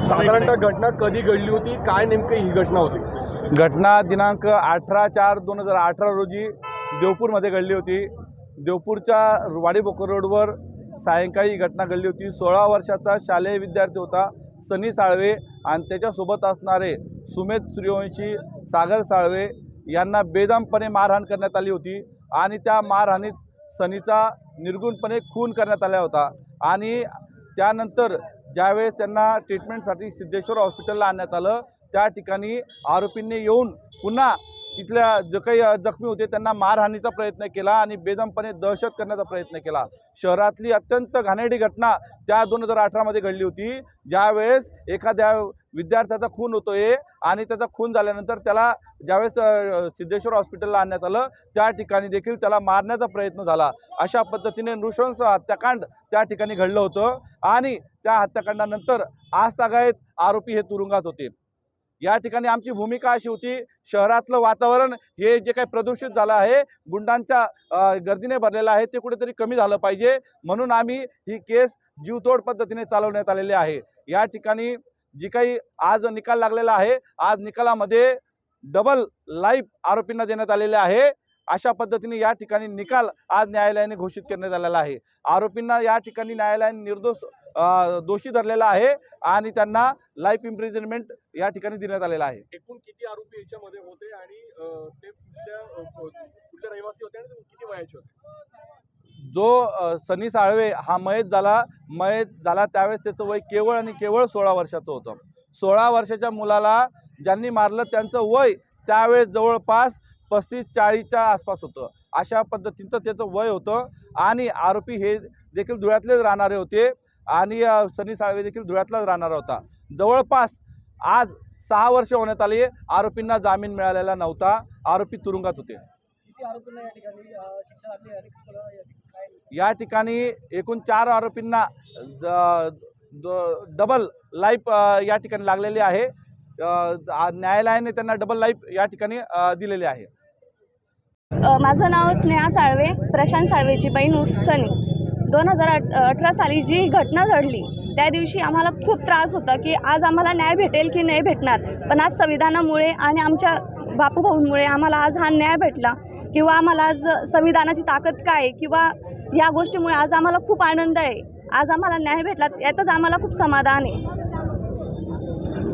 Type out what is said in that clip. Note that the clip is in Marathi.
साधारणतः घटना कधी घडली होती? काय नेमकं ही घटना होती? घटना दिनांक अठरा चार दोन हजार अठरा रोजी देवपूरमध्ये घडली होती. देवपूरच्या वाडीबोकर रोडवर सायंकाळी ही घटना घडली होती. सोळा वर्षाचा शालेय विद्यार्थी होता. सनी साळवे आणि त्याच्यासोबत असणारे सुमेध सूर्यवंशी सागर साळवे यांना बेदमपणे मारहाण करण्यात आली होती आणि त्या मारहाणीत सनीचा निर्गुणपणे खून करण्यात आला होता. आणि त्यानंतर ज्यावेळेस त्यांना ट्रीटमेंटसाठी सिद्धेश्वर हॉस्पिटलला आणण्यात आलं त्या ठिकाणी आरोपींनी येऊन पुन्हा तिथल्या जे काही जखमी होते त्यांना मारहाणीचा प्रयत्न केला आणि बेदमपणे दहशत करण्याचा प्रयत्न केला. शहरातली अत्यंत घाणेरडी घटना त्या दोन हजार अठरामध्ये घडली होती. ज्यावेळेस एखाद्या विद्यार्थ्याचा खून होतोय आणि त्याचा खून झाल्यानंतर त्याला ज्यावेळेस सिद्धेश्वर हॉस्पिटलला आणण्यात आलं त्या ठिकाणी देखील त्याला मारण्याचा प्रयत्न झाला. अशा पद्धतीने नृशंस हत्याकांड त्या ठिकाणी घडलं होतं आणि त्या हत्याकांडानंतर आज तागायत आरोपी हे तुरुंगात होते. या ठिकाणी आमची भूमिका अशी होती शहरातलं वातावरण हे जे काही प्रदूषित झालं आहे गुंडांच्या गर्दीने भरलेलं आहे ते कुठेतरी कमी झालं पाहिजे. म्हणून आम्ही ही केस जीवतोड पद्धतीने चालवण्यात आलेली आहे. या ठिकाणी जी काही आज निकाल लागलेला आहे आज निकालामध्ये डबल लाईफ आरोपींना देण्यात आलेले आहे. अशा पद्धतीने या ठिकाणी निकाल आज न्यायालयाने घोषित करण्यात आलेला आहे. आरोपींना या ठिकाणी न्यायालयाने निर्दोष दोषी धरलेला आहे आणि त्यांना लाईफ इम्प्रिझनमेंट या ठिकाणी देण्यात आलेला आहे. एकूण किती आरोपी याच्यामध्ये होते आणि ते कुठल्या रहिवासी होते आणि किती वयाचे होते? जो सनी साळवे हा मयत झाला मयत झाला त्यावेळेस त्याचं वय केवळ आणि केवळ सोळा वर्षाचं होतं. सोळा वर्षाच्या मुलाला ज्यांनी मारलं त्यांचं वय त्यावेळेस जवळपास पस्तीस चाळीसच्या आसपास होतं. अशा पद्धतीचं त्याचं वय होतं आणि आरोपी हे देखील धुळ्यातलेच राहणारे होते. आणि सनी साळवे देखील धुळ्यातलाच राहणारा होता. जवळपास आज सहा वर्ष होण्यात आली आरोपींना जामीन मिळालेला नव्हता. आरोपी तुरुंगात होते. या ठिकाणी एकूण चार आरोपींना डबल लाईफ या ठिकाणी लागलेली आहे. न्यायालयाने त्यांना डबल लाईफ या ठिकाणी दिलेली आहे. माझं नाव स्नेहा साळवे प्रशांत साळवेची बहीण उर्फ सनी. दोन हजार अठ अठरा साली जी घटना घडली त्या दिवशी आम्हाला खूप त्रास होता की आज आम्हाला न्याय भेटेल की नाही भेटणार. पण आज संविधानामुळे आणि आमच्या बापूभाऊंमुळे आम्हाला आज हा न्याय भेटला किंवा आम्हाला आज संविधानाची ताकद काय आहे किंवा या गोष्टीमुळे आज आम्हाला खूप आनंद आहे. आज आम्हाला न्याय भेटला यातच आम्हाला खूप समाधान आहे.